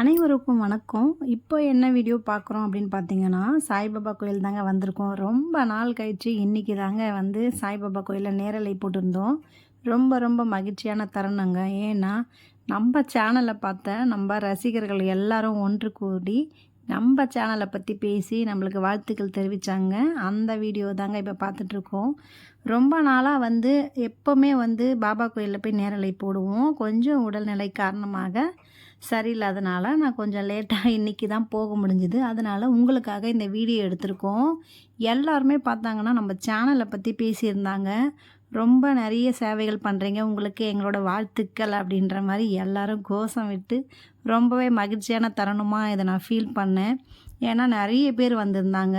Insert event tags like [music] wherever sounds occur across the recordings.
அனைவருக்கும் வணக்கம். இப்போ என்ன வீடியோ பார்க்குறோம் அப்படின்னு பார்த்தீங்கன்னா சாய்பாபா கோயில் தாங்க வந்திருக்கோம். ரொம்ப நாள் கழிச்சு இன்றைக்கி தாங்க வந்து சாய்பாபா கோயிலில் நேரலை போட்டிருந்தோம். ரொம்ப ரொம்ப மகிழ்ச்சியான தருணங்க. ஏன்னா நம்ம சேனலை பார்த்த நம்ம ரசிகர்கள் எல்லாரும் ஒன்று கூடி நம்ம சேனலை பற்றி பேசி நம்மளுக்கு வாழ்த்துக்கள் தெரிவித்தாங்க அந்த வீடியோ தாங்க இப்போ பார்த்துட்ருக்கோம். ரொம்ப நாளாக வந்து எப்போவுமே வந்து பாபா கோயிலில் போய் நேரலை போடுவோம். கொஞ்சம் உடல்நிலை காரணமாக சரியில்லாதனால நான் கொஞ்சம் லேட்டாக [laughs] இன்றைக்கி தான் போக முடிஞ்சுது. அதனால் உங்களுக்காக இந்த வீடியோ எடுத்திருக்கோம். எல்லாருமே பார்த்தாங்கன்னா நம்ம சேனலை பற்றி பேசியிருந்தாங்க. ரொம்ப நிறைய சேவைகள் பண்ணுறீங்க உங்களுக்கு எங்களோட வாழ்த்துக்கள் அப்படின்ற மாதிரி எல்லோரும் கோஷம் விட்டு ரொம்பவே மகிழ்ச்சியான தருணமாக இதை நான் ஃபீல் பண்ணேன். ஏன்னா நிறைய பேர் வந்திருந்தாங்க.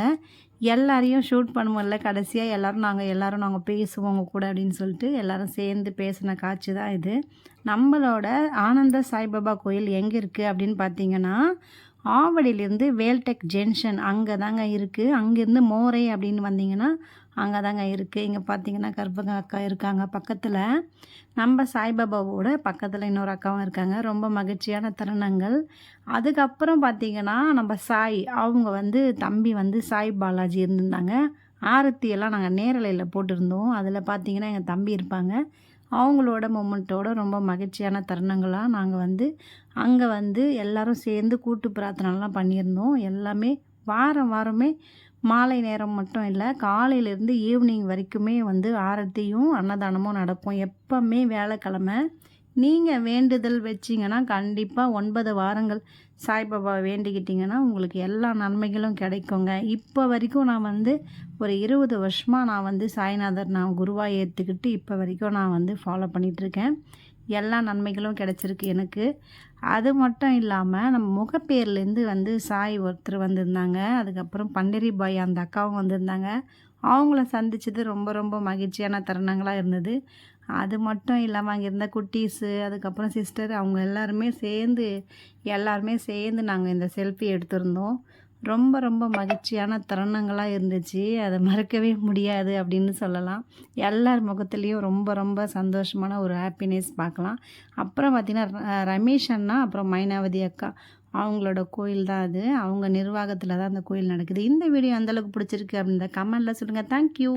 எல்லாரையும் ஷூட் பண்ணுவோம்ல கடைசியாக எல்லோரும் நாங்கள் எல்லோரும் நாங்கள் பேசுவோம் உங்கள் கூட அப்படின்னு சொல்லிட்டு எல்லோரும் சேர்ந்து பேசின காட்சி தான் இது. நம்மளோட ஆனந்த சாய்பாபா கோயில் எங்கே இருக்குது அப்படின்னு பார்த்தீங்கன்னா ஆவடியிலேருந்து வேல்டெக் ஜென்ஷன் அங்கே தாங்க இருக்குது அங்கேருந்து மோரை அப்படின்னு வந்தீங்கன்னா அங்கே தாங்க இருக்குது இங்கே பார்த்தீங்கன்னா கர்ப்பக அக்கா இருக்காங்க பக்கத்தில். நம்ம சாய்பாபாவோட பக்கத்தில் இன்னொரு அக்காவும் இருக்காங்க. ரொம்ப மகிழ்ச்சியான தருணங்கள். அதுக்கப்புறம் பார்த்திங்கன்னா நம்ம சாய் அவங்க வந்து தம்பி வந்து சாய் பாலாஜி இருந்திருந்தாங்க. ஆரத்தி எல்லாம் நாங்கள் நேரலையில் போட்டிருந்தோம். அதில் பார்த்திங்கன்னா எங்கள் தம்பி இருப்பாங்க. அவங்களோட மொமெண்ட்டோட ரொம்ப மகிழ்ச்சியான தருணங்களாக நாங்கள் வந்து அங்கே வந்து எல்லோரும் சேர்ந்து கூட்டு பிரார்த்தனைலாம் பண்ணியிருந்தோம். எல்லாமே வாரம் வாரமே மாலை நேரம் மட்டும் இல்லை காலையிலேருந்து ஈவினிங் வரைக்குமே வந்து ஆரத்தியும் அன்னதானமும் நடக்கும். எப்போவுமே வேலைக்கிழமை நீங்கள் வேண்டுதல் வச்சிங்கன்னா கண்டிப்பாக ஒன்பது வாரங்கள் சாய்பாபா வேண்டிக்கிட்டிங்கன்னா உங்களுக்கு எல்லா நன்மைகளும் கிடைக்குங்க. இப்போ வரைக்கும் நான் வந்து ஒரு இருபது வருஷமாக நான் வந்து சாய்நாதர் நான் குருவாக ஏற்றுக்கிட்டு இப்போ வரைக்கும் நான் வந்து ஃபாலோ பண்ணிகிட்ருக்கேன் எல்லா நன்மைகளும் கிடச்சிருக்கு எனக்கு. அது மட்டும் இல்லாமல் நம்ம முகப்பேர்லேருந்து வந்து சாய் ஒருத்தர் வந்திருந்தாங்க. அதுக்கப்புறம் பண்டரி பாய் அந்த அக்காவும் வந்திருந்தாங்க. அவங்கள சந்தித்தது ரொம்ப ரொம்ப மகிழ்ச்சியான தருணங்களாக இருந்தது. அது மட்டும் இல்லாமல் அங்கே இருந்த குட்டீஸு அதுக்கப்புறம் சிஸ்டர் அவங்க எல்லாருமே சேர்ந்து எல்லாருமே சேர்ந்து நாங்கள் இந்த செல்ஃபி எடுத்திருந்தோம். ரொம்ப ரொம்ப மகிழ்ச்சியான தருணங்களாக இருந்துச்சு. அதை மறக்கவே முடியாது அப்படின்னு சொல்லலாம். எல்லார் முகத்துலேயும் ரொம்ப ரொம்ப சந்தோஷமான ஒரு ஹாப்பினஸ் பார்க்கலாம். அப்புறம் பார்த்திங்கன்னா ரமேஷ் அண்ணா அப்புறம் மைனாவதி அக்கா அவங்களோட கோயில் தான் அது. அவங்க நிர்வாகத்தில் தான் அந்த கோயில் நடக்குது. இந்த வீடியோ அந்தளவுக்கு பிடிச்சிருக்கு அப்படின்ற கமெண்டில் சொல்லுங்கள் தேங்க்யூ